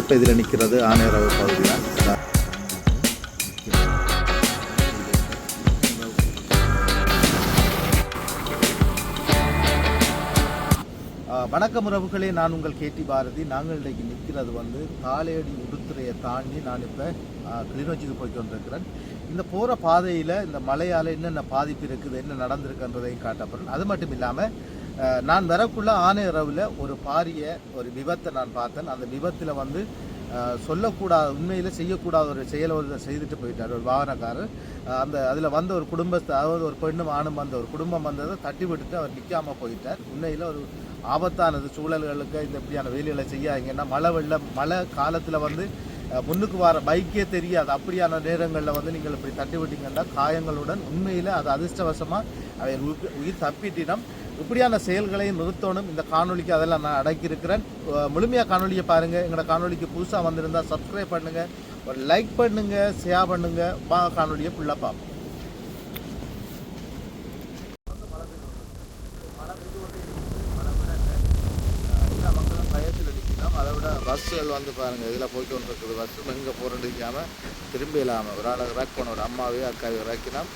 இப்போ இதில் நிற்கிறது ஆனையரவு பகுதி தான் வணக்கம் உறவுகளே நான் உங்கள் கேட்டி பாரதி. நாங்கள் இன்றைக்கு நிற்கிறது வந்து காலையடி உடுத்துறையை தாண்டி நான் இப்போ கிளிநொச்சிக்கு போய் கொண்டிருக்கிறேன். இந்த போகிற பாதையில் இந்த மழையால் என்னென்ன பாதிப்பு இருக்குது என்ன நடந்திருக்குன்றதையும் காட்டப்படுறேன் அது மட்டும் இல்லாமல் நான் வரக்குள்ள ஆணையரவில் ஒரு பாரிய ஒரு விபத்தை நான் பார்த்தேன். அந்த விபத்தில் வந்து சொல்லக்கூடாது சொல்லக்கூடாத உண்மையில் செய்யக்கூடாத ஒரு செயலை ஒரு செய்துட்டு போயிட்டார் ஒரு வாகனக்காரர். அந்த அதில் வந்த ஒரு குடும்பத்தை அதாவது ஒரு பெண்ணும் ஆணும் வந்த ஒரு குடும்பம் வந்ததை தட்டி விட்டுட்டு அவர் நிற்காமல் போயிட்டார். உண்மையில் ஒரு ஆபத்தானது சூழல்களுக்கு இந்த இப்படியான வேலைகளை செய்யாதீங்கன்னா மழை வெள்ளம் மழை காலத்தில் வந்து முன்னுக்கு வர பைக்கே தெரியாது. அப்படியான நேரங்களில் வந்து நீங்கள் இப்படி தட்டி விட்டீங்கன்னா காயங்களுடன் உண்மையில் அது அதிர்ஷ்டவசமாக அவை உயிர் உயிர் தப்பிட்டினம் இப்படியான செயல்களை நிறுத்தணும். இந்த காணொலிக்கு அதெல்லாம் நான் அடக்கியிருக்கிறேன். முழுமையாக காணொலியை பாருங்கள் எங்களோட காணொலிக்கு புதுசாக வந்திருந்தால் சப்ஸ்கிரைப் பண்ணுங்கள் லைக் பண்ணுங்கள் ஷேர் பண்ணுங்கள் வா காணொலியை ஃபுல்லாக பார்ப்போம். பயத்தில் அதை விட பஸ்ஸுகள் வந்து பாருங்கள் இதில் போய்ட்டு கொண்டு இருக்குது பஸ்ஸு எங்கே போகிறேன்னு தெரியாமல் திரும்ப இல்லாமல் ஒரு ஆளை இறக்கணும் ஒரு அம்மாவையும் அக்காவையும் இறக்கினோம்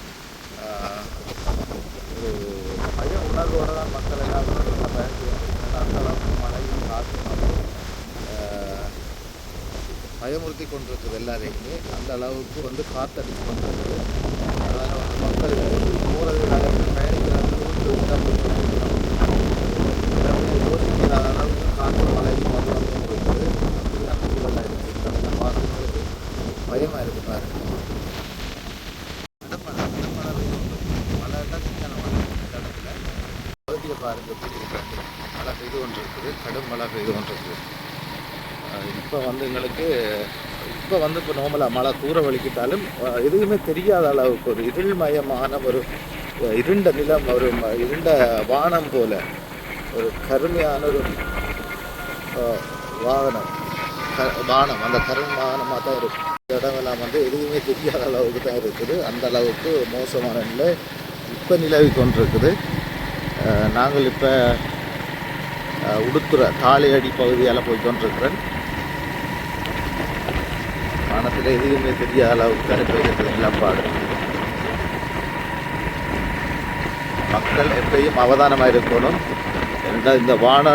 பய உணர்வோடு தான் மக்கள் எல்லாம் நல்ல பயந்து மழையும் காற்றும் பயமுறுத்தி கொண்டிருக்குது எல்லாரையுமே. அந்த அளவுக்கு வந்து காத்தடிச்சு கொண்டிருக்குது. அதனால் வந்து மக்கள் போகிறது பயணிக்கிறாங்க எல்லாமே யோசிக்காத அளவுக்கு காற்று மழையும் வந்து வந்து கொண்டிருக்குது அப்படிலாம் சூழலாக இருக்குது நம்ம பார்க்கும்போது பயமாக இருக்குது பாருங்க இடமழை இடமழை பெய்யும் மழை தான் சின்ன மழை இந்த இடத்துல பகுதியை பாருங்க எப்படி இருக்கு மழை பெய்து கொண்டு இருக்குது கடும் மழை பெய்து கொண்டிருக்கு இப்போ வந்து எங்களுக்கு இப்போ வந்து இப்போ நார்மலாக மழை தூர வலிக்கிட்டாலும் எதுவுமே தெரியாத அளவுக்கு ஒரு இருள்மயமான ஒரு இருண்ட நிலம் ஒரு ம- இருண்ட வானம் போல ஒரு கருமையான ஒரு வாகனம் க- வானம் அந்த கருமானமாக தான் இருக்கும் இடமெல்லாம் வந்து எதுவுமே தெரியாத அளவுக்கு தான் இருக்குது. அந்த அளவுக்கு மோசமான நிலை இப்போ நிலவி கொண்டிருக்குது. நாங்கள் இப்போ உடுத்துற தாளையடி பகுதியால் போய் கொண்டிருக்கிறேன். வானத்தில் எதுவுமே தெரியாத அளவுக்கு தான் நிலப்பாடு மக்கள் எப்பயும் அவதானமாக இருக்கணும். இந்த வான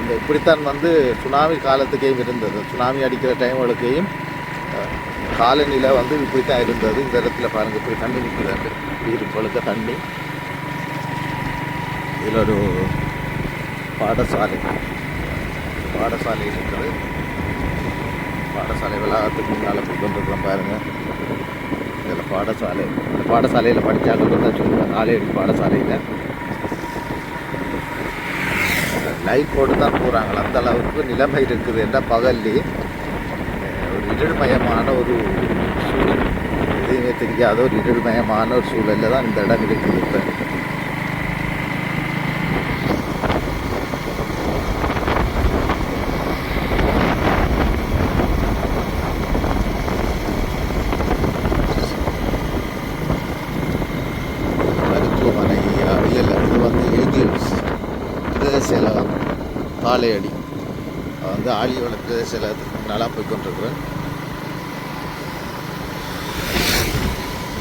இந்த இப்படித்தான் வந்து சுனாமி காலத்துக்கையும் இருந்தது. சுனாமி அடிக்கிற டைம்களுக்கையும் அஹ், காலநிலை வந்து இப்படித்தான் இருந்தது. இந்த இடத்துல பாருங்க இப்படி தண்ணி நிற்கிறது இப்படி இருப்பொழுது தண்ணி. இதில் ஒரு பாடசாலை பாடசாலை இருக்குது பாடசாலை வளாகத்துக்கு முன்னால் போய் கொண்டிருக்கிறோம் பாருங்கள் இதில் பாடசாலை இந்த பாடசாலையில் படித்தாங்க தான் சொல்லுவேன் நாலேடி பாடசாலையில். லைட் போட்டு தான் போகிறாங்க அந்த அளவுக்கு நிலைமை இருக்குது என்ற பகல்லி ஒரு இருள்மயமான ஒரு சூழல். எதுவுமே தெரியாத ஒரு இருள்மயமான ஒரு சூழலில் தான் இந்த இடம் இருக்குது இப்போ மருத்துவமனை அஹ், இல்லை இல்லை இது வந்து ஏகில்ஸ் பிரதேச செயலகம் ஆலை அடி. வந்து ஆலி வளர்த்து சில நல்லா போய் கொண்டிருக்கிறேன்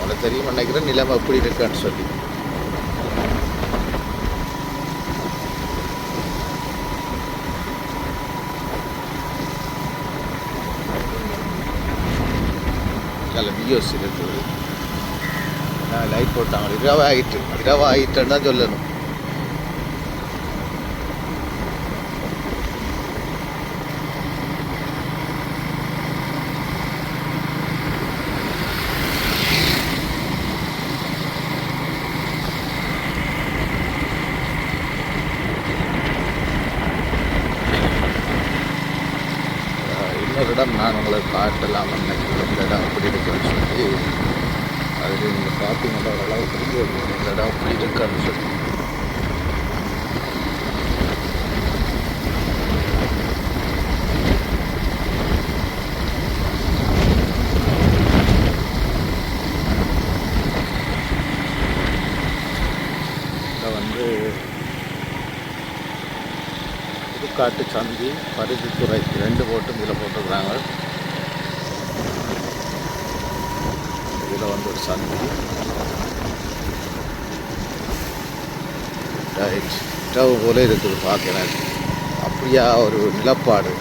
உனக்கு தெரியும் நினைக்கிறேன் நிலைமை எப்படி இருக்கான்னு சொல்லி. நல்ல வியூஸ் இருக்குது லைட் போட்டாங்க இரவாயிட்டு. இரவாயிட்டுன்னு தான் சொல்லணும் அஹ் இன்னொரு இடம் நான் உங்களுக்கு காட்டலாம் நினைக்கிறேன் இந்த இடம் எப்படி இருக்குன்னு சொல்லி அதில் நீங்கள் பார்த்தீங்கன்னா ஓரளவு புரிய வரும் இந்த இடம் எப்படி இருக்கான்னு சொல்லி வந்து இது புதுக்காட்டு சந்தி பருத்தித்துறை ரெண்டு போட்டும் இதில் போட்டுருக்குறாங்க. இதில் வந்து ஒரு சந்தி. ஸ்டவ் போல இருக்குது பார்க்குறேன் அப்படியா ஒரு நிலப்பாடு.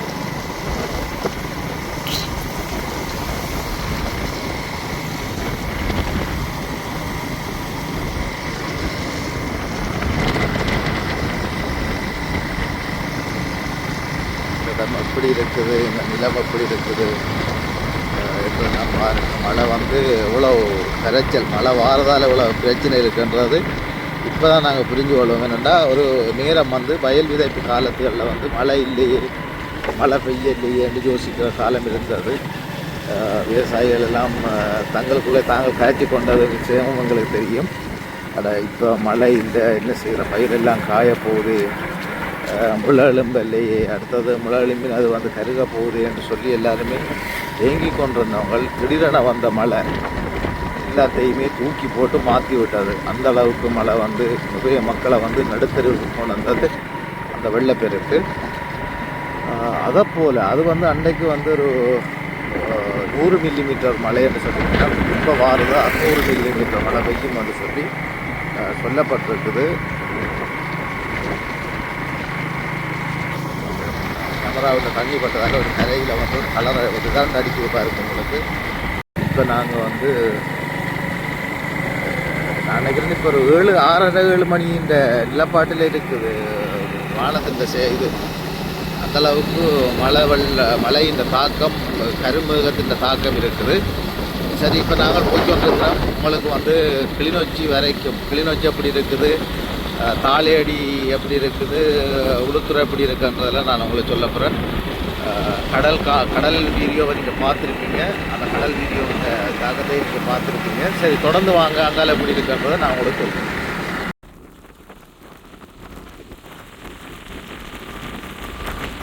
இடம் எப்படி இருக்குது? இந்த நிலம் எப்படி இருக்குது? என்று நான் பாருங்கள். மழை வந்து இவ்வளோ கரைச்சல் மழை வாரதால் இவ்வளோ பிரச்சனை இருக்குன்றது இப்போ தான் நாங்கள் புரிஞ்சு கொள்வோம் என்னென்னா ஒரு நேரம் வந்து வயல் விதைப்பு காலத்துகளில் வந்து மழை இல்லையே மழை பெய்ய இல்லையே என்று யோசிக்கிற காலம் இருந்தது. விவசாயிகள் எல்லாம் தங்களுக்குள்ளே தாங்கள் காய்ச்சி கொண்டது விஷயமும் எங்களுக்கு தெரியும். அட இப்போ மழை இல்லை என்ன செய்கிற பயிரெல்லாம் காய போகுது. அஹ், அடுத்தது முழெலும்பின் அது வந்து கருக போகுது என்று சொல்லி எல்லாருமே ஏங்கி கொண்டிருந்தவங்க திடீரென வந்த மழை. எல்லாத்தையுமே தூக்கி போட்டு மாற்றி விட்டது. அந்த அளவுக்கு மழை வந்து நிறைய மக்களை வந்து நடுத்தருவுக்கு கொண்டு வந்தது அந்த வெள்ளப்பெருக்கு. அதை போல் அது வந்து அன்றைக்கு வந்து ஒரு நூறு மில்லிமீட்டர் மழைன்னு மழை சொல்லிங்கன்னா இப்போ வாருது அறுநூறு மில்லிமீட்டர் மழை பெய்யும் வந்து சொல்லி சொல்லப்பட்டிருக்குது. கேமராவில் தண்ணி பட்டதால ஒரு கரையில் வந்து கலரை வந்து தான் அடிக்குது பாருங்க உங்களுக்கு. இப்போ நாங்கள் வந்து நான் நினைக்கிறேன் இப்போ ஒரு ஏழு ஆறரை ஏழு மணி இந்த நிலப்பாட்டில் இருக்குது. வானத்தின் சே இது அந்தளவுக்கு மழை வெள்ள மழை இந்த தாக்கம் கருமேகத்தின் தாக்கம் இருக்குது. சரி இப்போ நாங்கள் போய் கொண்டிருக்கிறோம் உங்களுக்கு வந்து கிளிநொச்சி வரைக்கும். கிளிநொச்சி எப்படி இருக்குது? தாலேடி எப்படி இருக்குது? உளுத்துறை எப்படி இருக்குன்றதெல்லாம் நான் உங்களுக்கு சொல்ல போகிறேன் கடல் கா கடல் வீடியோவை நீங்கள் பார்த்துருப்பீங்க. அந்த கடல் வீடியோவோட தாக்கத்தை நீங்கள் பார்த்துருப்பீங்க. சரி தொடர்ந்து வாங்க. அங்கால எப்படி இருக்கிறத நான் உங்களுக்கு சொல்கிறேன்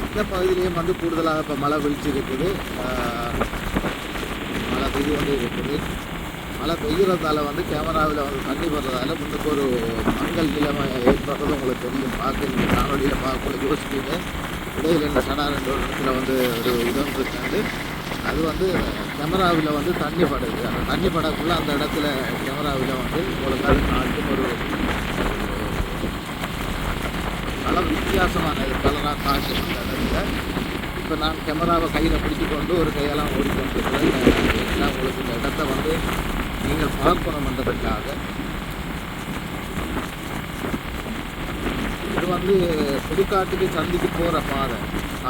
இந்த பகுதியிலையும் வந்து கூடுதலாக இப்போ மழை வீழ்ச்சி இருக்குது. மழை பெய்து கொண்டே இருக்குது. மழை பெய்கிறதால வந்து கேமராவில் வந்து தண்ணி வர்றதால முன்னுக்கு ஒரு மங்கள் நிலைமை ஏற்படுறது உங்களுக்கு தெரியும். பார்க்க நீங்கள் காணொலியில் பார்க்க யோசிப்பீங்க. இடையில என்ன கடா என்ற இடத்துல வந்து ஒரு இடம் இருக்காது அது வந்து கேமராவில் வந்து தண்ணி படுது. அந்த தண்ணி படக்குள்ள அந்த இடத்துல கேமராவில் வந்து உங்களுக்கு அது நாட்டும் ஒரு கலர் வித்தியாசமான கலராக காட்சி அந்த இடத்துல. இப்போ நான் கேமராவை கையில் பிடிச்சி கொண்டு ஒரு கையெல்லாம் ஓடிக்கொண்டு இருக்கிறேன் உங்களுக்கு இந்த இடத்த வந்து நீங்கள் பார்க்கணுன்றதுக்காக பண்ணுறதுக்காக வந்து புதுக்காட்டுக்கு சந்திக்கு போகிற பாதை.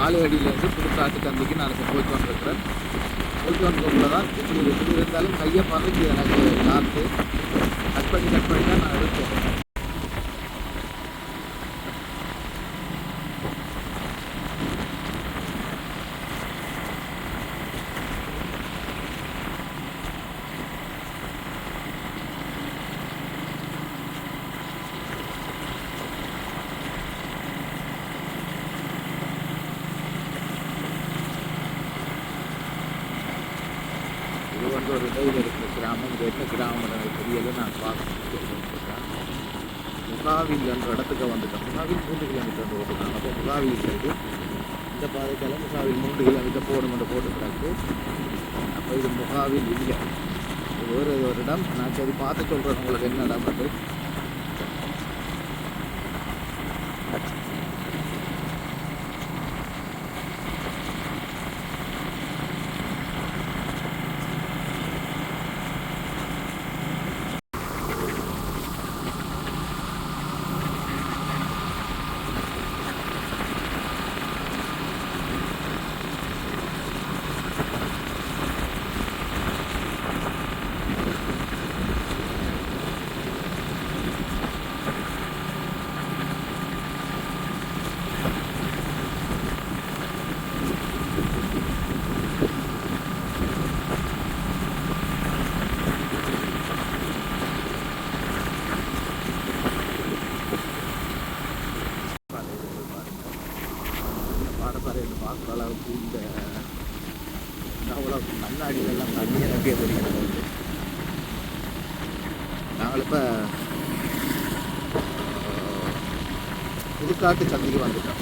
ஆலையடியிலேருந்து புதுக்காட்டு சந்திக்கு நான் இப்போ போய்ட்டு வந்துருக்கிறேன் போய்ட்டு வந்ததுக்குள்ள தான் இப்படி இப்படி இருந்தாலும் கையை பறந்து எனக்கு காற்று கட் பண்ணி கட் பண்ணி தான் நான் எடுத்தேன் இது வந்து ஒரு இடையில் இருக்கிற கிராமம் இது என்ன கிராமம் எனக்கு தெரியல நான் பார்த்துருக்கேன் முகாவில் என்ற இடத்துக்கு வந்துட்டோம் முகாவில் மூன்று கிலோமீட்டர் சாவி அப்போ இந்த பாதைக்கால முகாவில் மூன்று கிலோமீட்டர் போகணும் என்று போட்டு கிடக்கு அப்போ இது முகாவில் இல்லை. ஒரு வேறு ஒரு இடம். நான் சரி பார்த்து சொல்கிறேன் உங்களுக்கு என்ன இடம் அது பாடசாலையில் பார்க்குற அளவுக்கு இந்த இந்த அவ்வளோ கண்ணாடிகள்லாம் தண்ணி நிரம்பிய தெரிகிறது நாங்கள் இப்போ புதுக்காட்டு சந்தைக்கு வந்துட்டோம்.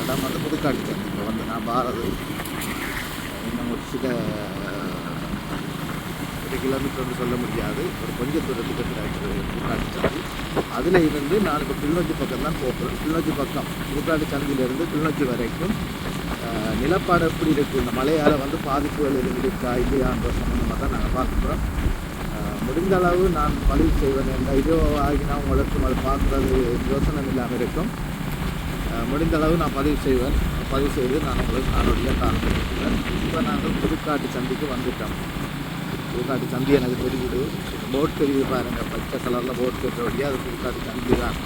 இடம் வந்து புதுக்காட்டு சந்தைக்கு வந்து நான் பாரது இன்னும் ஒரு சில ஒரு கிலோமீட்டர்னு சொல்ல முடியாது. ஒரு கொஞ்சம் தூரத்துக்கு புதுக்காட்டு சந்தை. அதில் இருந்து நான் இப்போ கிளிநொச்சி பக்கம் தான் போகிறேன் கிளிநொச்சி பக்கம் புதுக்காட்டு சந்தையிலிருந்து கிளிநொச்சி வரைக்கும் நிலப்பாடு எப்படி இருக்குது இந்த மழையால் வந்து பாதிப்புகள் எதுவும் இருக்கா? இல்லையான்ற சம்மந்தமாக தான் நாங்கள் பார்க்குறோம் முடிந்த அளவு நான் பதிவு செய்வேன் எந்த இதோ ஆகினா உங்களுக்கும் அதை பார்க்குறது யோசனை இல்லாமல் இருக்கும். முடிந்த அளவு நான் பதிவு செய்வேன். பதிவு செய்து நான் உங்களுக்கு நானுடைய காரணப்படுத்துவேன் இப்போ நாங்கள் புதுக்காட்டு சந்திக்கு வந்துட்டோம். புதுக்காட்டு சந்தி எனக்கு தெரியுது. போட் தெரியுது பாருங்கள் பச்சை கலரில் போட் தெரிஞ்ச அது புதுக்காட்டு சந்தி தான்.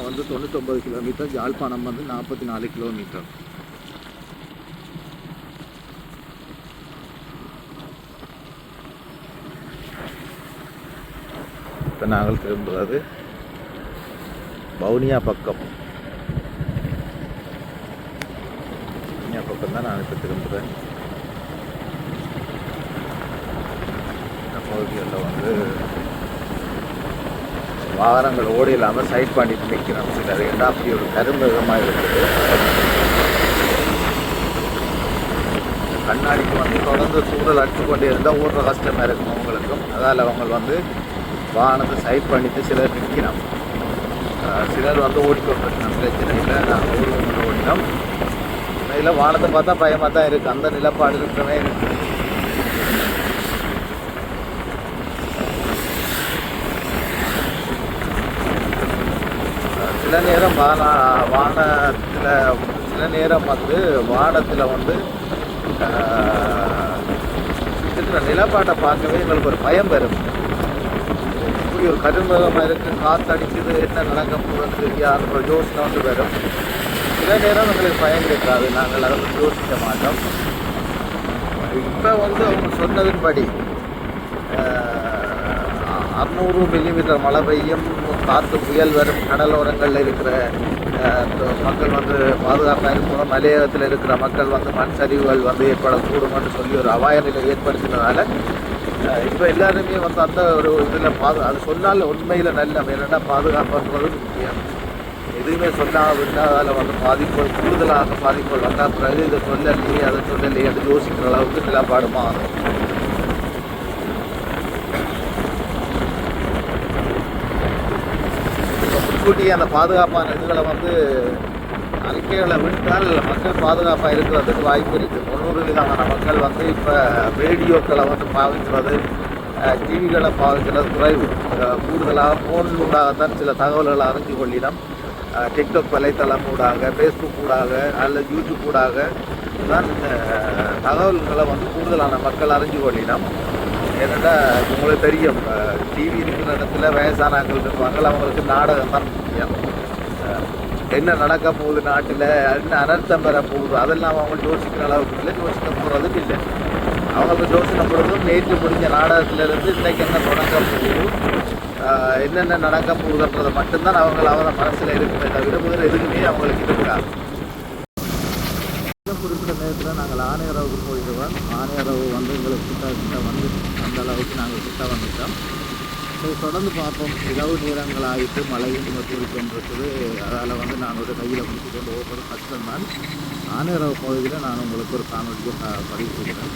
வவுனியா வந்து தொண்ணூத்தொம்பது கிலோமீட்டர் யாழ்ப்பாணம் வந்து நாற்பத்தி நாலு கிலோமீட்டர் இப்போ நாங்கள் திரும்புவது வவுனியா பக்கம். வவுனியா பக்கம் தான் நான் இப்போ திரும்புகிறேன் இந்த பகுதிகளில் வந்து வாகனங்கள் ஓடி இல்லாமல் சைட் பண்ணிட்டு நிற்கிறோம் சிலர் ஏன்னா அப்படி ஒரு கரும்பகமாக இருக்குது. கண்ணாடிக்கு வந்து தொடர்ந்து சூழல் அடித்து கொண்டே இருந்தால் ஓடுற கஷ்டமாக இருக்கும் அவங்களுக்கும். அதால் அவங்க வந்து வாகனத்தை சைட் பண்ணிட்டு சிலர் நிற்கிறோம் சிலர் வந்து ஓடிக்கொண்டிருக்கணும் பிரச்சனை இல்லை. நாங்கள் கொண்டு ஓடினோம். இதில் வானத்தை பார்த்தா பயமாக தான் இருக்குது அந்த நிலப்பாடு இருக்கிறவே இருக்குது சில நேரம் வான வானத்தில் சில நேரம் வந்து வானத்தில் வந்து இருக்கிற நிலப்பாட்டை பார்க்கவே எங்களுக்கு ஒரு பயம் வரும். இப்படி ஒரு கரும்பகமாக இருக்குது காற்றடிக்குது என்ன நடக்க போகுதுன்னு தெரியாத ஒரு யோசனை வந்து வரும். சில நேரம் எங்களுக்கு பயம் கிடைக்காது நாங்கள் அதை வந்து யோசிக்க மாட்டோம். இப்போ வந்து அவங்க சொன்னதின்படி அறுநூறு மில்லிமீட்டர் மழை பெய்யும் காற்று புயல் வரும் கடலோரங்களில் இருக்கிற மக்கள் வந்து பாதுகாப்பாக இருக்கணும் மலையகத்தில் இருக்கிற மக்கள் வந்து மண் சரிவுகள் வந்து ஏற்படக்கூடும் என்று சொல்லி ஒரு அபாய நிலை ஏற்படுத்தினதால இப்போ எல்லாருமே வந்து அந்த ஒரு இதில் பாது அது சொன்னால் உண்மையில் நல்ல என்னென்னா பாதுகாப்புன்றது முக்கியம். எதுவுமே சொன்னால் விட்டால் அதில் வந்து பாதிப்புகள் கூடுதலாக பாதிப்புகள் வந்தால் பிறகு இதை சொல்லலையே அதை சொல்லலையே அது யோசிக்கிற அளவுக்கு நிலப்பாடு மாறும். முன்கூட்டியே அந்த பாதுகாப்பான இதுகளை வந்து அறிக்கைகளை விட்டால் மக்கள் பாதுகாப்பாக இருக்கிறதுக்கு வாய்ப்பு இருக்குது தொண்ணூறு விதமான மக்கள் வந்து இப்போ ரேடியோக்களை வந்து பாவிக்கிறது டிவிகளை பாவிக்கிறது குறைவு. கூடுதலாக ஃபோன் ஊடாகத்தான் சில தகவல்களை அறிஞ்சு கொள்ளிடம். டிக்டாக் வலைத்தளம் ஊடாக ஃபேஸ்புக் ஊடாக அல்லது யூடியூப் ஊடாக தான் இந்த தகவல்களை வந்து கூடுதலான மக்கள் அறிஞ்சு கொள்ளிடம். என்னென்னா உங்களுக்கு தெரியும் டிவி இருக்கிற இடத்துல வயசானவங்கள் இருப்பாங்க அவங்களுக்கு நாடகம் தான் முக்கியம். என்ன நடக்க போகுது நாட்டில் என்ன அனர்த்தம் பெற போகுது அதெல்லாம் அவங்க யோசிக்கிற அளவுக்கு இல்லை யோசிக்க போகிறதுக்கு இல்லை. அவங்களுக்கு யோசனை போடுறதும் நேற்று முடிஞ்ச நாடகத்திலிருந்து இன்றைக்கு என்ன தொடங்க போகுது என்னென்ன நடக்க போகுதுன்றதை மட்டும்தான் அவங்க அவங்க மனசில் இருக்கிற தவிர வேறு எதுவுமே அவங்களுக்கு இருக்காது. இந்த குறிப்பிட்ட நேரத்தில் நாங்கள் ஆணையரவுக்கு போயிடுவோம் ஆணையரவு வந்து எங்களுக்கு கிட்ட கிட்ட வந்து அந்த அளவுக்கு நாங்கள் கிட்ட வந்துட்டோம். ஸோ தொடர்ந்து பார்ப்போம். இரவு நேரங்கள் ஆகிட்டு மழையும் இங்கே அதால் வந்து நான் ஒரு கையில் பிடிச்சி கொண்டு ஒவ்வொரு கஷ்டம் தான் ஆணையரவு பகுதியில் நான் உங்களுக்கு ஒரு காணொலியை பதிவு செய்கிறேன்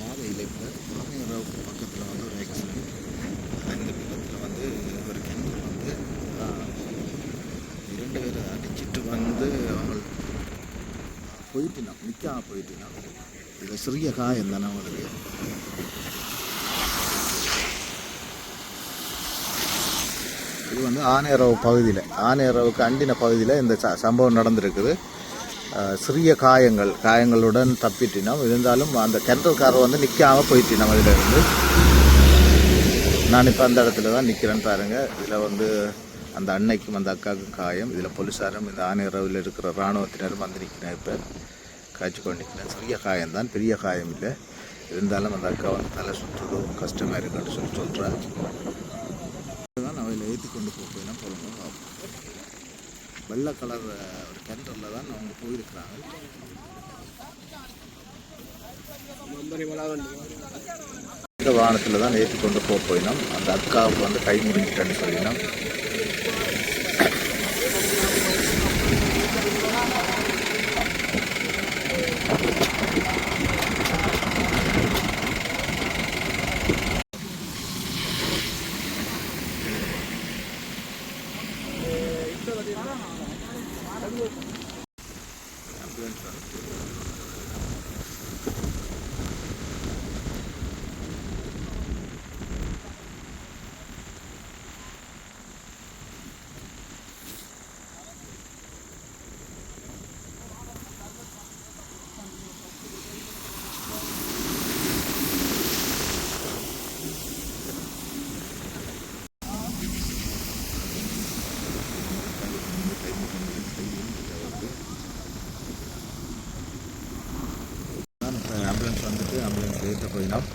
பாதையில் இப்போ ஆணையரவுக்கு பக்கத்தில் வந்து ஒரு ஆக்சிடென்ட் இந்த பக்கத்தில் வந்து ஒரு கிணறு வந்து இரண்டு பேரை அடிச்சிட்டு வந்து அவங்க போயிட்டுனான் நிற்காம போயிட்டுனான் இதில் சிறிய காயம் தானே அவங்களுக்கு இது வந்து ஆனேரவு பகுதியில் ஆனேரவுக்கு அண்டின பகுதியில் இந்த ச- சம்பவம் நடந்திருக்குது சிறிய காயங்கள் காயங்களுடன் தப்பிட்டினோம் இருந்தாலும் அந்த கிணறுக்காரர் வந்து நிற்காம போயிட்டினோம் அதிலிருந்து இருந்து நான் இப்போ அந்த இடத்துல தான் நிற்கிறேன்னு பாருங்கள் இதில் வந்து அந்த அன்னைக்கும் அந்த அக்காவுக்கும் காயம். இதில் போலீஸாரும் இந்த ஆணையரவில் இருக்கிற இராணுவத்தினரும் வந்து நிற்கிறேன் இப்போ. காய்ச்சி கொண்டு நிற்கிறேன் சிறிய காயம் தான் பெரிய காயம் இல்லை. இருந்தாலும் அந்த அக்கா வந்து தலை சுற்றுதோ கஷ்டமாக இருக்குன்னு சொல்லி சொல்கிறேன் தான் அவையில் ஏற்றி கொண்டு போகிறேன்னா போகணும் வெள்ளை கலர் ஒரு கிணறுல தான் அவங்க போயிருக்கிறாங்க. வாகனத்தில் தான் ஏற்றி கொண்டு போக போயினோம். அந்த அக்காவுக்கு வந்து கை முடிஞ்சிட்டேன்னு சொல்லினோம் ஆம்புலன்ஸ் வந்துட்டு ஆம்புலன்ஸ் ஏற்ற போயினோம்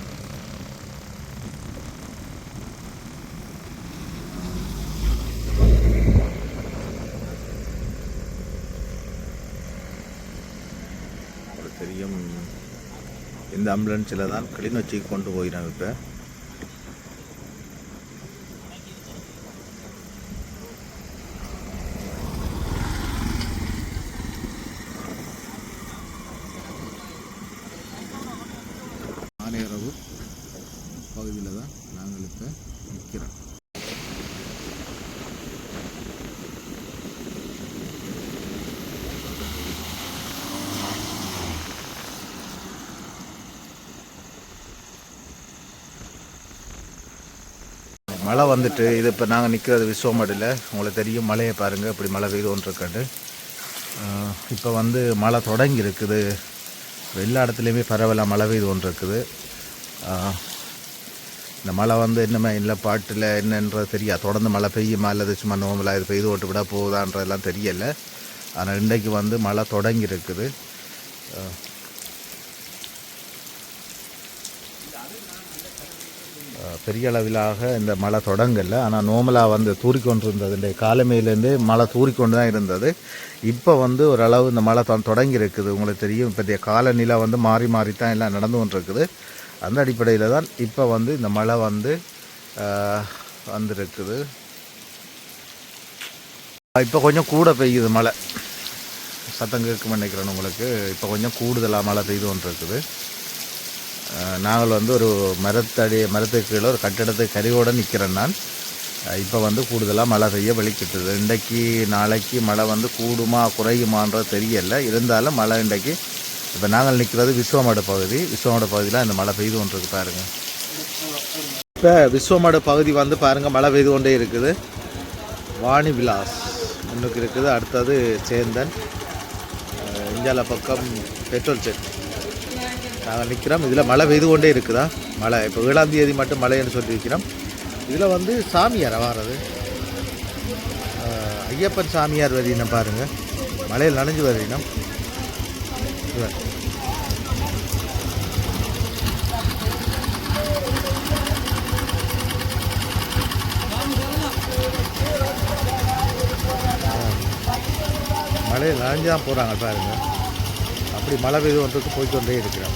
உங்களுக்கு தெரியும் இந்த ஆம்புலன்ஸில் தான் கிளிநொச்சிக்கு கொண்டு போயிடும் இப்போ ஆனையரவு பகுதியில் தான் நாங்கள் இப்போ நிற்கிறோம் மழை வந்துட்டு இது இப்போ நாங்கள் நிற்கிறது விஸ்வமடியில் உங்களுக்கு தெரியும் மழையை பாருங்கள் இப்படி மழை பெய்து கொண்டிருக்காண்டு இப்போ வந்து மழை தொடங்கி இருக்குது. எல்லா இடத்துலையுமே பரவலாக மழை பெய்து ஒன்று இருக்குது இந்த மழை வந்து என்னமே இல்லை பாட்டில் என்னன்றது தெரியாது. தொடர்ந்து மழை பெய்யுமா அல்லது சும்மா நோம்பலாக இது பெய்து ஓட்டு விட போகுதான்றதெல்லாம் தெரியலை. ஆனால் இன்றைக்கு வந்து மழை தொடங்கி இருக்குது. பெரிய அளவிலாக இந்த மழை தொடங்கலை. ஆனால் நோமலாக வந்து தூறிக்கொண்டு இருந்தது இந்த காலமையிலேருந்து மழை தூறிக்கொண்டு தான் இருந்தது. இப்போ வந்து ஓரளவு இந்த மழை தொடங்கி இருக்குது உங்களுக்கு தெரியும் இப்போ காலநிலை வந்து மாறி மாறி தான் எல்லாம் நடந்து கொண்டிருக்குது. அந்த அடிப்படையில் தான் இப்போ வந்து இந்த மழை வந்து வந்திருக்குது. இப்போ கொஞ்சம் கூட பெய்யுது மழை. சத்தம் கேட்கும் நினைக்கிறேன் உங்களுக்கு. இப்போ கொஞ்சம் கூடுதலாக மழை பெய்து கொண்டிருக்குது. நாங்கள் வந்து ஒரு மரத்தடி மரத்துக்கு கீழே ஒரு கட்டிடத்துக்கு கருவோடு நிற்கிறேன் நான். இப்போ வந்து கூடுதலாக மழை பெய்ய வெளிக்கிட்டுது இன்றைக்கு நாளைக்கு மழை வந்து கூடுமா குறையுமான்றது தெரியல. இருந்தாலும் மழை இன்றைக்கு இப்போ நாங்கள் நிற்கிறது விஸ்வமடு பகுதி. விஸ்வமடு பகுதியில் இந்த மழை பெய்து கொண்டிருக்கு பாருங்கள் இப்போ விஸ்வமடு பகுதி வந்து பாருங்கள் மழை பெய்து கொண்டே இருக்குது. வாணி விலாஸ் முன்னுக்கு இருக்குது. அடுத்தது சேந்தன். இந்தியாவில் பக்கம் பெட்ரோல் செக். நாங்கள் நிற்கிறோம். இதில் மழை பெய்து கொண்டே இருக்குதா? மழை இப்போ ஏழாம் தேதி மட்டும் மழைன்னு சொல்லியிருக்கிறோம். இதில் வந்து சாமியார் வாரது? ஐயப்பன் சாமியார் வரினம் பாருங்கள் மழையில் நனைஞ்சு வரினம் இவர். மழையில் நனைஞ்சு தான் போகிறாங்க பாருங்கள் அப்படி மழை பெய்து ஒன்றுக்கு போய்க்கொண்டே இருக்கிறோம்.